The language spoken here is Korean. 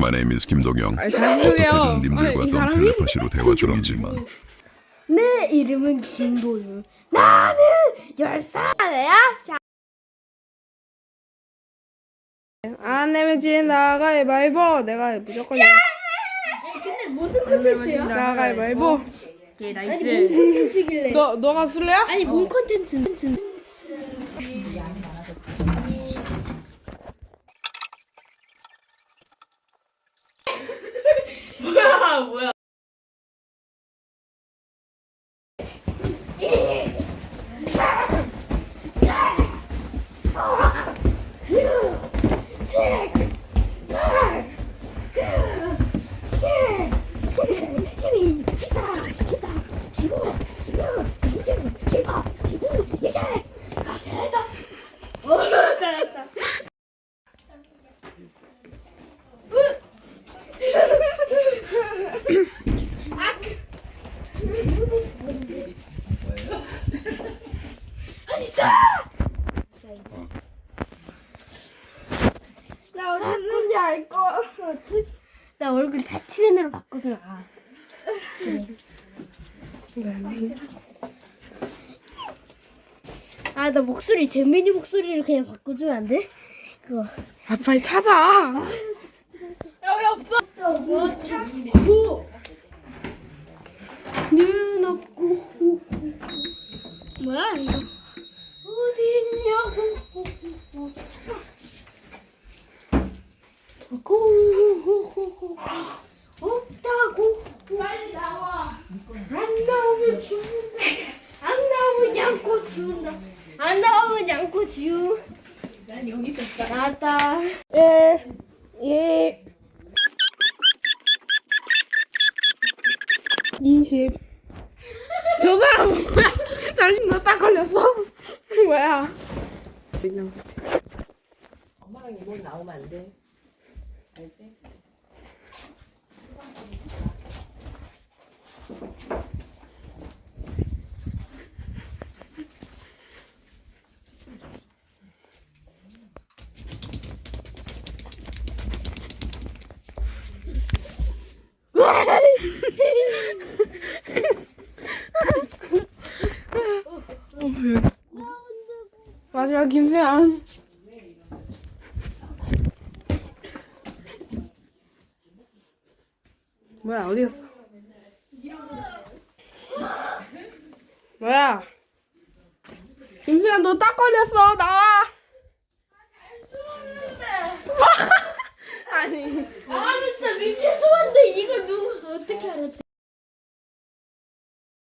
My name is 잘 소개요. 어떻게든 님들과 이 사람이- 텔레파시로 대화 중이지만 내 이름은 김도윤. 나는 열 살이야. 자, 안 내면 지나 가위바위보. 내가 무조건 근데 무슨 콘텐츠야? 나 가위바위보. 오케이 아니 나이스 콘텐츠길래? 너 너가 술래야? 아니 뭔 콘텐츠? 뭐야? 뭐야 잘했다. 나 어딨는지 알 거. 나 얼굴 다 티맨으로 바꿔줘. 아. 아, 나 목소리 재민이 목소리를 그냥 바꿔주면 안 돼? 그거. 아 빨리 찾아. 눈 없고 뭐야 이거 어디 없다고 빨리 나와 안 나오면 죽는다 안 나오면 양꼬 지운다 안 나오면 양꼬 지우 난 여기 있었다 나왔다 예. 예. 20. 저 사람 뭐야? 당신 너딱 걸렸어? 뭐야? 그냥 엄마랑 이모는 나오면 안 돼. 알지? 마지막 김세안. 뭐야 어디 갔어? 뭐야? 김수현 너 딱 걸렸어 나와. 아니 아 진짜 밑에서 왔는데